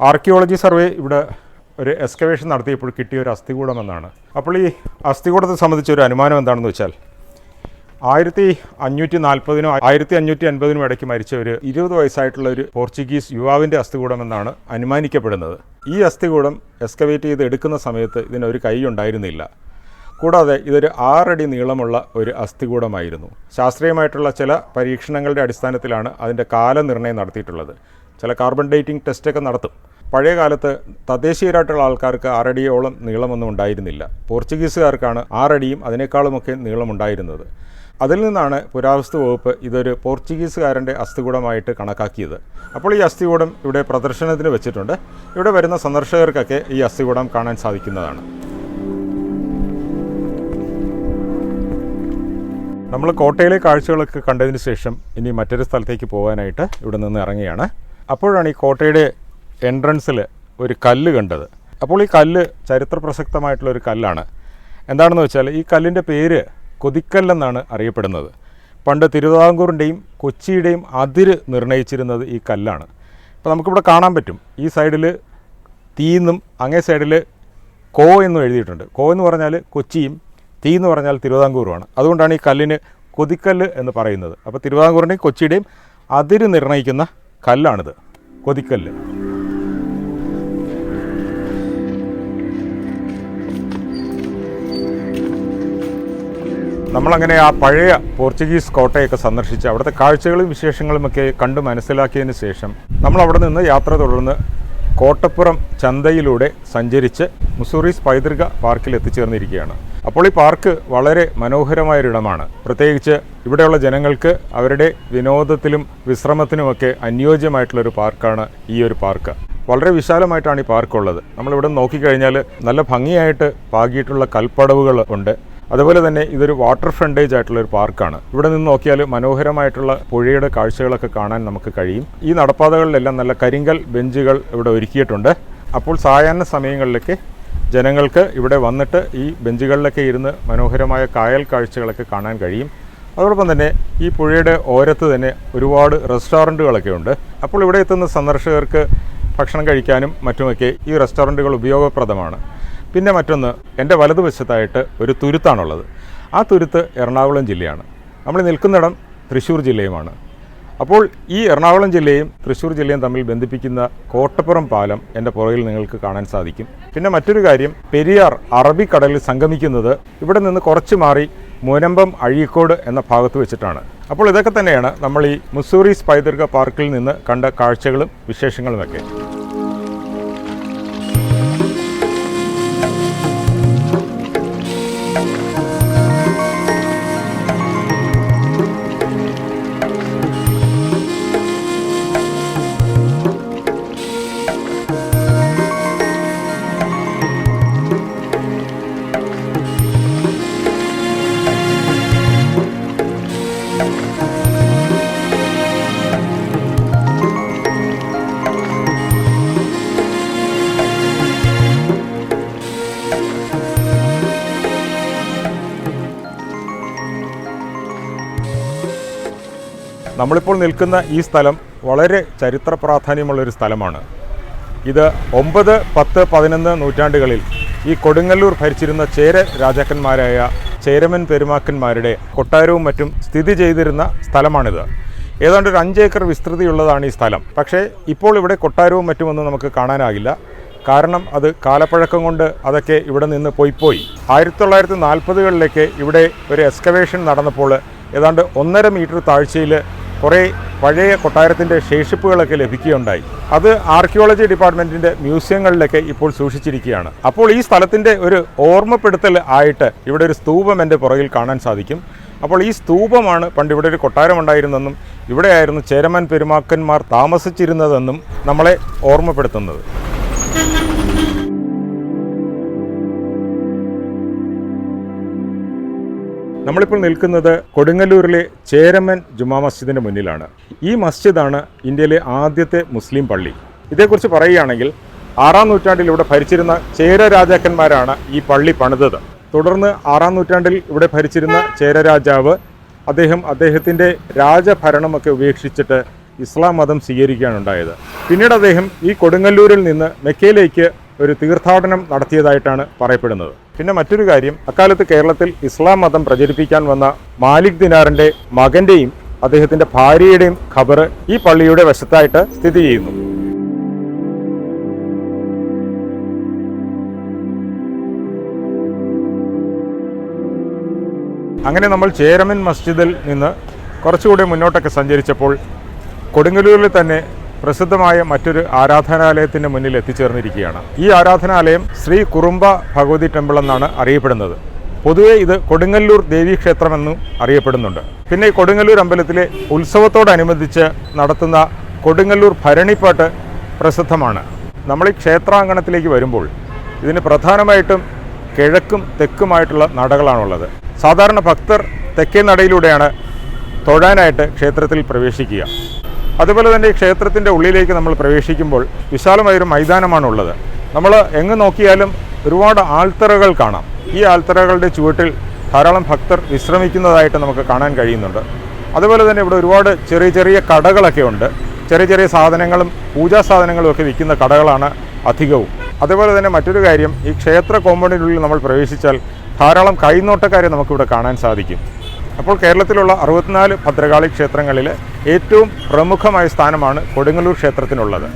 ആർക്കിയോളജി സർവേ ഇവിടെ ഒരു എക്സ്കവേഷൻ നടത്തിയപ്പോൾ കിട്ടിയ ഒരു അസ്ഥികൂടം എന്നാണ്. അപ്പോൾ ഈ അസ്ഥികൂടത്തെ സംബന്ധിച്ച ഒരു അനുമാനം എന്താണെന്ന് വെച്ചാൽ ആയിരത്തി അഞ്ഞൂറ്റി നാൽപ്പതിനും ആയിരത്തി അഞ്ഞൂറ്റി അൻപതിനും ഇടയ്ക്ക് മരിച്ച ഒരു ഇരുപത് വയസ്സായിട്ടുള്ള ഒരു പോർച്ചുഗീസ് യുവാവിന്റെ അസ്ഥികൂടം എന്നാണ് അനുമാനിക്കപ്പെടുന്നത്. ഈ അസ്ഥികൂടം എക്സ്കവേറ്റ് ചെയ്ത് എടുക്കുന്ന സമയത്ത് ഇതിനൊരു കൈ ഉണ്ടായിരുന്നില്ല. കൂടാതെ ഇതൊരു ആറടി നീളമുള്ള ഒരു അസ്ഥികൂടമായിരുന്നു. ശാസ്ത്രീയമായിട്ടുള്ള ചില പരീക്ഷണങ്ങളുടെ അടിസ്ഥാനത്തിലാണ് അതിന്റെ കാലനിർണയം നടത്തിയിട്ടുള്ളത്. ചില കാർബൺ ഡേറ്റിംഗ് ടെസ്റ്റൊക്കെ നടത്തും. പഴയ കാലത്ത് തദ്ദേശീയരായിട്ടുള്ള ആൾക്കാർക്ക് ആറടിയോളം നീളമൊന്നും ഉണ്ടായിരുന്നില്ല. പോർച്ചുഗീസുകാർക്കാണ് ആറടിയും അതിനേക്കാളുമൊക്കെ നീളമുണ്ടായിരുന്നത്. അതിൽ നിന്നാണ് പുരാവസ്തു വകുപ്പ് ഇതൊരു പോർച്ചുഗീസുകാരന്റെ അസ്ഥികൂടമായിട്ട് കണക്കാക്കിയത്. അപ്പോൾ ഈ അസ്ഥികൂടം ഇവിടെ പ്രദർശനത്തിന് വെച്ചിട്ടുണ്ട്. ഇവിടെ വരുന്ന സന്ദർശകർക്കൊക്കെ ഈ അസ്ഥികൂടം കാണാൻ സാധിക്കുന്നതാണ്. നമ്മൾ കോട്ടയിലെ കാഴ്ചകളൊക്കെ കണ്ടതിന് ശേഷം ഇനി മറ്റൊരു സ്ഥലത്തേക്ക് പോകാനായിട്ട് ഇവിടെ നിന്ന് ഇറങ്ങിയാണ് അപ്പോഴാണ് ഈ കോട്ടയുടെ എൻട്രൻസിൽ ഒരു കല്ല് കണ്ടത്. അപ്പോൾ ഈ കല്ല് ചരിത്ര പ്രസക്തമായിട്ടുള്ള ഒരു കല്ലാണ്. എന്താണെന്ന് വെച്ചാൽ ഈ കല്ലിന്റെ പേര് കൊതിക്കല്ലെന്നാണ് അറിയപ്പെടുന്നത്. പണ്ട് തിരുവിതാംകൂറിന്റെയും കൊച്ചിയുടെയും അതിര് നിർണയിച്ചിരുന്നത് ഈ കല്ലാണ്. അപ്പോൾ നമുക്കിവിടെ കാണാൻ പറ്റും. ഈ സൈഡിൽ തീന്നും അങ്ങേ സൈഡിൽ കോ എന്നും എഴുതിയിട്ടുണ്ട്. കോ എന്ന് പറഞ്ഞാൽ കൊച്ചിയും തീ എന്ന് പറഞ്ഞാൽ തിരുവിതാംകൂറുമാണ്. അതുകൊണ്ടാണ് ഈ കല്ലിന് കൊതിക്കല്ല് എന്ന് പറയുന്നത്. അപ്പോൾ തിരുവിതാംകൂറിന്റെയും കൊച്ചിയുടെയും അതിര് നിർണയിക്കുന്ന കല്ലാണിത്. കൊതിക്കല്ല്. നമ്മളങ്ങനെ ആ പഴയ പോർച്ചുഗീസ് കോട്ടയൊക്കെ സന്ദർശിച്ച് അവിടുത്തെ കാഴ്ചകളും വിശേഷങ്ങളുമൊക്കെ കണ്ട് മനസ്സിലാക്കിയതിന് ശേഷം നമ്മൾ അവിടെ നിന്ന് യാത്ര തുടർന്ന് കോട്ടപ്പുറം ചന്തയിലൂടെ സഞ്ചരിച്ച് മുസൂറീസ് പൈതൃക പാർക്കിൽ എത്തിച്ചേർന്നിരിക്കുകയാണ്. അപ്പോൾ ഈ പാർക്ക് വളരെ മനോഹരമായൊരിടമാണ്. പ്രത്യേകിച്ച് ഇവിടെയുള്ള ജനങ്ങൾക്ക് അവരുടെ വിനോദത്തിലും വിശ്രമത്തിനുമൊക്കെ അനുയോജ്യമായിട്ടുള്ളൊരു പാർക്കാണ് ഈ ഒരു പാർക്ക്. വളരെ വിശാലമായിട്ടാണ് ഈ പാർക്കുള്ളത്. നമ്മളിവിടെ നോക്കിക്കഴിഞ്ഞാൽ നല്ല ഭംഗിയായിട്ട് പാകിയിട്ടുള്ള കൽപ്പടവുകൾ ഉണ്ട്. അതുപോലെ തന്നെ ഇതൊരു വാട്ടർ ഫ്രണ്ടേജ് ആയിട്ടുള്ള ഒരു പാർക്കാണ്. ഇവിടെ നിന്ന് നോക്കിയാൽ മനോഹരമായിട്ടുള്ള പുഴയുടെ കാഴ്ചകളൊക്കെ കാണാൻ നമുക്ക് കഴിയും. ഈ നടപ്പാതകളിലെല്ലാം നല്ല കരിങ്കൽ ബെഞ്ചുകൾ ഇവിടെ ഒരുക്കിയിട്ടുണ്ട്. അപ്പോൾ സായാഹ്ന സമയങ്ങളിലൊക്കെ ജനങ്ങൾക്ക് ഇവിടെ വന്നിട്ട് ഈ ബെഞ്ചുകളിലൊക്കെ ഇരുന്ന് മനോഹരമായ കായൽ കാഴ്ചകളൊക്കെ കാണാൻ കഴിയും. അതോടൊപ്പം തന്നെ ഈ പുഴയുടെ ഓരത്ത് തന്നെ ഒരുപാട് റെസ്റ്റോറന്റുകളൊക്കെ ഉണ്ട്. അപ്പോൾ ഇവിടെ എത്തുന്ന സന്ദർശകർക്ക് ഭക്ഷണം കഴിക്കാനും മറ്റുമൊക്കെ ഈ റെസ്റ്റോറന്റുകൾ ഉപയോഗപ്രദമാണ്. പിന്നെ മറ്റൊന്ന് എന്റെ വലതുവശത്തായിട്ട് ഒരു തുരുത്താണുള്ളത്. ആ തുരുത്ത് എറണാകുളം ജില്ലയാണ്. നമ്മൾ നിൽക്കുന്നിടം തൃശ്ശൂർ ജില്ലയുമാണ്. അപ്പോൾ ഈ എറണാകുളം ജില്ലയും തൃശ്ശൂർ ജില്ലയും തമ്മിൽ ബന്ധിപ്പിക്കുന്ന കോട്ടപ്പുറം പാലം എന്റെ പുറകിൽ നിങ്ങൾക്ക് കാണാൻ സാധിക്കും. പിന്നെ മറ്റൊരു കാര്യം പെരിയാർ അറബിക്കടലിൽ സംഗമിക്കുന്നത് ഇവിടെ നിന്ന് കുറച്ച് മാറി മുനമ്പം അഴീക്കോട് എന്ന ഭാഗത്ത് വെച്ചിട്ടാണ്. അപ്പോൾ ഇതൊക്കെ തന്നെയാണ് നമ്മൾ ഈ മുസൂറീസ് പൈതൃക പാർക്കിൽ നിന്ന് കണ്ട കാഴ്ചകളും വിശേഷങ്ങളുമൊക്കെ. നമ്മളിപ്പോൾ നിൽക്കുന്ന ഈ സ്ഥലം വളരെ ചരിത്ര പ്രാധാന്യമുള്ളൊരു സ്ഥലമാണ്. ഇത് ഒമ്പത് പത്ത് പതിനൊന്ന് നൂറ്റാണ്ടുകളിൽ ഈ കൊടുങ്ങല്ലൂർ ഭരിച്ചിരുന്ന ചേര രാജാക്കന്മാരായ ചേരമൻ പെരുമാക്കന്മാരുടെ കൊട്ടാരവും മറ്റും സ്ഥിതി ചെയ്തിരുന്ന സ്ഥലമാണിത്. ഏതാണ്ട് ഒരു അഞ്ചേക്കർ വിസ്തൃതിയുള്ളതാണ് ഈ സ്ഥലം. പക്ഷേ ഇപ്പോൾ ഇവിടെ കൊട്ടാരവും മറ്റുമൊന്നും നമുക്ക് കാണാനാകില്ല. കാരണം അത് കാലപ്പഴക്കം കൊണ്ട് അതൊക്കെ ഇവിടെ നിന്ന് പോയി പോയി. ആയിരത്തി തൊള്ളായിരത്തി നാൽപ്പതുകളിലേക്ക് ഇവിടെ ഒരു എക്സ്കവേഷൻ നടന്നപ്പോൾ ഏതാണ്ട് ഒന്നര മീറ്റർ താഴ്ചയിൽ കുറേ പഴയ കൊട്ടാരത്തിന്റെ ശേഷിപ്പുകളൊക്കെ ലഭിക്കുകയുണ്ടായി. അത് ആർക്കിയോളജി ഡിപ്പാർട്ട്മെന്റിന്റെ മ്യൂസിയങ്ങളിലൊക്കെ ഇപ്പോൾ സൂക്ഷിച്ചിരിക്കുകയാണ്. അപ്പോൾ ഈ സ്ഥലത്തിന്റെ ഒരു ഓർമ്മപ്പെടുത്തൽ ആയിട്ട് ഇവിടെ ഒരു സ്തൂപം എന്റെ പുറകിൽ കാണാൻ സാധിക്കും. അപ്പോൾ ഈ സ്തൂപമാണ് പണ്ട് ഇവിടെ ഒരു കൊട്ടാരം ഉണ്ടായിരുന്നെന്നും ഇവിടെയായിരുന്നു ചേരമാൻ പെരുമാക്കന്മാർ താമസിച്ചിരുന്നതെന്നും നമ്മളെ ഓർമ്മപ്പെടുത്തുന്നത്. നമ്മളിപ്പോൾ നിൽക്കുന്നത് കൊടുങ്ങല്ലൂരിലെ ചേരമ്മൻ ജുമാ മസ്ജിദിന്റെ മുന്നിലാണ്. ഈ മസ്ജിദാണ് ഇന്ത്യയിലെ ആദ്യത്തെ മുസ്ലിം പള്ളി. ഇതേക്കുറിച്ച് പറയുകയാണെങ്കിൽ ആറാം നൂറ്റാണ്ടിൽ ഇവിടെ ഭരിച്ചിരുന്ന ചേര രാജാക്കന്മാരാണ് ഈ പള്ളി പണിതത്. തുടർന്ന് ആറാം നൂറ്റാണ്ടിൽ ഇവിടെ ഭരിച്ചിരുന്ന ചേര രാജാവ് അദ്ദേഹം അദ്ദേഹത്തിന്റെ രാജഭരണമൊക്കെ ഉപേക്ഷിച്ചിട്ട് ഇസ്ലാം മതം സ്വീകരിക്കുകയാണ് ഉണ്ടായത്. പിന്നീട് അദ്ദേഹം ഈ കൊടുങ്ങല്ലൂരിൽ നിന്ന് മെക്കയിലേക്ക് ഒരു തീർത്ഥാടനം നടത്തിയതായിട്ടാണ് പറയപ്പെടുന്നത്. പിന്നെ മറ്റൊരു കാര്യം അക്കാലത്ത് കേരളത്തിൽ ഇസ്ലാം മതം പ്രചരിപ്പിക്കാൻ വന്ന മാലിക് ദിനാറിന്റെ മകന്റെയും അദ്ദേഹത്തിന്റെ ഭാര്യയുടെയും ഖബർ ഈ പള്ളിയുടെ വശത്തായിട്ട് സ്ഥിതി ചെയ്യുന്നു. അങ്ങനെ നമ്മൾ ചേരമൻ മസ്ജിദിൽ നിന്ന് കുറച്ചുകൂടി മുന്നോട്ടൊക്കെ സഞ്ചരിച്ചപ്പോൾ കൊടുങ്ങല്ലൂരിൽ തന്നെ പ്രസിദ്ധമായ മറ്റൊരു ആരാധനാലയത്തിന്റെ മുന്നിൽ എത്തിച്ചേർന്നിരിക്കുകയാണ്. ഈ ആരാധനാലയം ശ്രീ കുറുമ്പ ഭഗവതി ടെമ്പിൾ എന്നാണ് അറിയപ്പെടുന്നത്. പൊതുവെ ഇത് കൊടുങ്ങല്ലൂർ ദേവീക്ഷേത്രമെന്നും അറിയപ്പെടുന്നുണ്ട്. പിന്നെ കൊടുങ്ങല്ലൂർ അമ്പലത്തിലെ ഉത്സവത്തോടനുബന്ധിച്ച് നടത്തുന്ന കൊടുങ്ങല്ലൂർ ഭരണിപ്പാട്ട് പ്രസിദ്ധമാണ്. നമ്മൾ ഈ ക്ഷേത്രാങ്കണത്തിലേക്ക് വരുമ്പോൾ ഇതിന് പ്രധാനമായിട്ടും കിഴക്കും തെക്കുമായിട്ടുള്ള നടകളാണുള്ളത്. സാധാരണ ഭക്തർ തെക്കേ നടയിലൂടെയാണ് തൊഴാനായിട്ട് ക്ഷേത്രത്തിൽ പ്രവേശിക്കുക. അതുപോലെ തന്നെ ഈ ക്ഷേത്രത്തിന്റെ ഉള്ളിലേക്ക് നമ്മൾ പ്രവേശിക്കുമ്പോൾ വിശാലമായൊരു മൈതാനമാണുള്ളത്. നമ്മൾ എങ്ങ് നോക്കിയാലും ഒരുപാട് ആൽത്തറകൾ കാണാം. ഈ ആൽത്തറകളുടെ ചുവട്ടിൽ ധാരാളം ഭക്തർ വിശ്രമിക്കുന്നതായിട്ട് നമുക്ക് കാണാൻ കഴിയുന്നുണ്ട്. അതുപോലെ തന്നെ ഇവിടെ ഒരുപാട് ചെറിയ ചെറിയ കടകളൊക്കെ ഉണ്ട്. ചെറിയ ചെറിയ സാധനങ്ങളും പൂജാ സാധനങ്ങളും ഒക്കെ വിൽക്കുന്ന കടകളാണ് അധികവും. അതുപോലെ തന്നെ മറ്റൊരു കാര്യം ഈ ക്ഷേത്ര കോമ്പൗണ്ടിനുള്ളിൽ നമ്മൾ പ്രവേശിച്ചാൽ ധാരാളം കൈനോട്ടക്കാരെ നമുക്കിവിടെ കാണാൻ സാധിക്കും. അപ്പോൾ കേരളത്തിലുള്ള അറുപത്തിനാല് ഭദ്രകാളി ക്ഷേത്രങ്ങളിലെ ഏറ്റവും പ്രമുഖമായ സ്ഥാനമാണ് കൊടുങ്ങല്ലൂർ ക്ഷേത്രത്തിനുള്ളത്.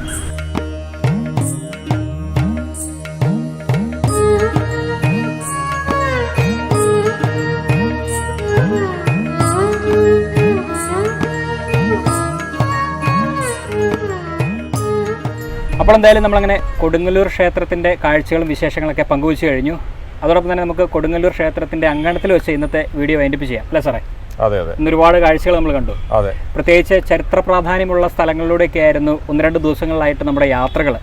അപ്പോൾ എന്തായാലും നമ്മളങ്ങനെ കൊടുങ്ങല്ലൂർ ക്ഷേത്രത്തിന്റെ കാഴ്ചകളും വിശേഷങ്ങളൊക്കെ പങ്കുവച്ചു കഴിഞ്ഞു. അതോടൊപ്പം തന്നെ നമുക്ക് കൊടുങ്ങല്ലൂർ ക്ഷേത്രത്തിന്റെ അങ്കണത്തിൽ വെച്ച് ഇന്നത്തെ വീഡിയോ വൈൻഡപ്പ് ചെയ്യാം. അല്ലേ സാറേ? അതെ അതെ. ഇന്ന് ഒരുപാട് കാഴ്ചകൾ നമ്മൾ കണ്ടു. അതെ. പ്രത്യേകിച്ച് ചരിത്ര പ്രാധാന്യമുള്ള സ്ഥലങ്ങളിലൂടെയൊക്കെ ആയിരുന്നു ഒന്ന് രണ്ട് ദിവസങ്ങളിലായിട്ട് നമ്മുടെ യാത്രകൾ.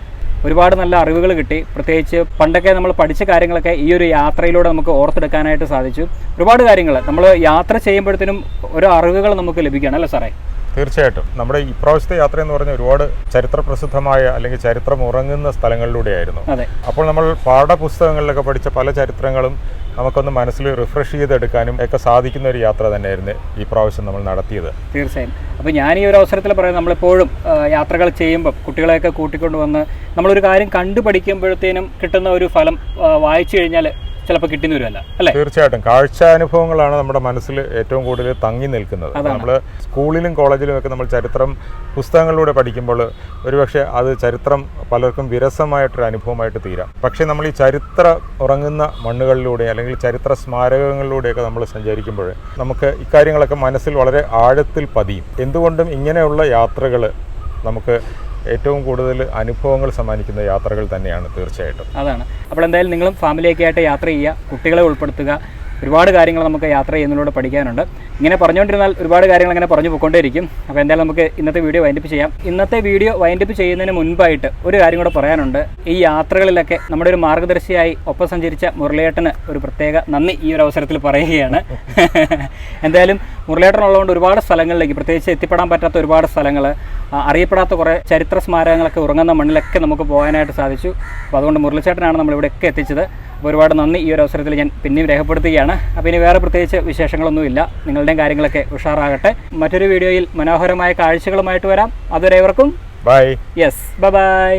ഒരുപാട് നല്ല അറിവുകൾ കിട്ടി. പ്രത്യേകിച്ച് പണ്ടൊക്കെ നമ്മൾ പഠിച്ച കാര്യങ്ങളൊക്കെ ഈ ഒരു യാത്രയിലൂടെ നമുക്ക് ഓർത്തെടുക്കാനായിട്ട് സാധിച്ചു. ഒരുപാട് കാര്യങ്ങൾ. നമ്മൾ യാത്ര ചെയ്യുമ്പോഴത്തേനും ഓരോ അറിവുകൾ നമുക്ക് ലഭിക്കുകയാണ്. അല്ലേ സാറേ? തീർച്ചയായിട്ടും. നമ്മുടെ ഇപ്രാവശ്യത്തെ യാത്ര എന്ന് പറഞ്ഞാൽ ഒരുപാട് ചരിത്ര പ്രസിദ്ധമായ അല്ലെങ്കിൽ ചരിത്രം ഉറങ്ങുന്ന സ്ഥലങ്ങളിലൂടെയായിരുന്നു. ആയിരുന്നു അപ്പോൾ നമ്മൾ പാഠപുസ്തകങ്ങളിലൊക്കെ പഠിച്ച പല ചരിത്രങ്ങളും നമുക്കൊന്ന് മനസ്സിൽ റിഫ്രഷ് ചെയ്തെടുക്കാനും ഒക്കെ സാധിക്കുന്ന ഒരു യാത്ര തന്നെയായിരുന്നു ഈ പ്രാവശ്യം നമ്മൾ നടത്തിയത്. തീർച്ചയായും. അപ്പോൾ ഞാൻ ഈ ഒരു അവസരത്തിൽ പറയാം നമ്മളെപ്പോഴും യാത്രകൾ ചെയ്യുമ്പോൾ കുട്ടികളെയൊക്കെ കൂട്ടിക്കൊണ്ടുവന്ന് നമ്മളൊരു കാര്യം കണ്ടു പഠിക്കുമ്പോഴത്തേനും കിട്ടുന്ന ഒരു ഫലം വായിച്ചു കഴിഞ്ഞാൽ ചിലപ്പോൾ കിട്ടുന്ന വരുമല്ല അല്ലേ? തീർച്ചയായിട്ടും. കാഴ്ച അനുഭവങ്ങളാണ് നമ്മുടെ മനസ്സിൽ ഏറ്റവും കൂടുതൽ തങ്ങി നിൽക്കുന്നത്. നമ്മൾ സ്കൂളിലും കോളേജിലും ഒക്കെ നമ്മൾ ചരിത്രം പുസ്തകങ്ങളിലൂടെ പഠിക്കുമ്പോൾ ഒരുപക്ഷെ അത് ചരിത്രം പലർക്കും വിരസമായിട്ടൊരു അനുഭവമായിട്ട് തീരാം. പക്ഷേ നമ്മൾ ഈ ചരിത്ര ഉറങ്ങുന്ന മണ്ണുകളിലൂടെ അല്ലെങ്കിൽ ചരിത്ര സ്മാരകങ്ങളിലൂടെയൊക്കെ നമ്മൾ സഞ്ചരിക്കുമ്പോൾ നമുക്ക് ഇക്കാര്യങ്ങളൊക്കെ മനസ്സിൽ വളരെ ആഴത്തിൽ പതിയും. എന്തുകൊണ്ടും ഇങ്ങനെയുള്ള യാത്രകൾ നമുക്ക് ഏറ്റവും കൂടുതൽ അനുഭവങ്ങൾ സമ്മാനിക്കുന്ന യാത്രകൾ തന്നെയാണ് തീർച്ചയായിട്ടും. അതാണ്. അപ്പോൾ എന്തായാലും നിങ്ങളും ഫാമിലിയൊക്കെ ആയിട്ട് യാത്ര ചെയ്യുക കുട്ടികളെ ഉൾപ്പെടുത്തുക ഒരുപാട് കാര്യങ്ങൾ നമുക്ക് യാത്ര ചെയ്യുന്നതിലൂടെ പഠിക്കാനുണ്ട്. ഇങ്ങനെ പറഞ്ഞുകൊണ്ടിരുന്നാൽ ഒരുപാട് കാര്യങ്ങൾ അങ്ങനെ പറഞ്ഞു പോയിക്കൊണ്ടേയിരിക്കും. അപ്പോൾ എന്തായാലും നമുക്ക് ഇന്നത്തെ വീഡിയോ വൈൻഡപ്പ് ചെയ്യാം. ഇന്നത്തെ വീഡിയോ വൈൻഡപ്പ് ചെയ്യുന്നതിന് മുൻപായിട്ട് ഒരു കാര്യം കൂടെ പറയാനുണ്ട്. ഈ യാത്രകളിലൊക്കെ നമ്മുടെ ഒരു മാർഗദർശിയായി ഒപ്പം സഞ്ചരിച്ച മുരളിയേട്ടന് ഒരു പ്രത്യേക നന്ദി ഈ ഒരു അവസരത്തിൽ പറയുകയാണ്. എന്തായാലും മുരളിയേട്ടൻ ഉള്ളതുകൊണ്ട് ഒരുപാട് സ്ഥലങ്ങളിലേക്ക് പ്രത്യേകിച്ച് എത്തിപ്പെടാൻ പറ്റാത്ത ഒരുപാട് സ്ഥലങ്ങൾ അറിയപ്പെടാത്ത കുറേ ചരിത്ര സ്മാരകങ്ങളൊക്കെ ഉറങ്ങുന്ന മണ്ണിലൊക്കെ നമുക്ക് പോകാനായിട്ട് സാധിച്ചു. അപ്പോൾ അതുകൊണ്ട് മുരളിച്ചേട്ടനാണ് നമ്മളിവിടെയൊക്കെ എത്തിച്ചത്. അപ്പോൾ ഒരുപാട് നന്ദി ഈ ഒരു അവസരത്തിൽ ഞാൻ പിന്നെയും രേഖപ്പെടുത്തുകയാണ്. അപ്പോൾ ഇനി വേറെ പ്രത്യേകിച്ച് വിശേഷങ്ങളൊന്നുമില്ല. നിങ്ങളുടെയും കാര്യങ്ങളൊക്കെ ഉഷാറാകട്ടെ. മറ്റൊരു വീഡിയോയിൽ മനോഹരമായ കാഴ്ചകളുമായിട്ട് വരാം. അതുവരെ ഇവർക്കും ബൈ യെസ് ബൈ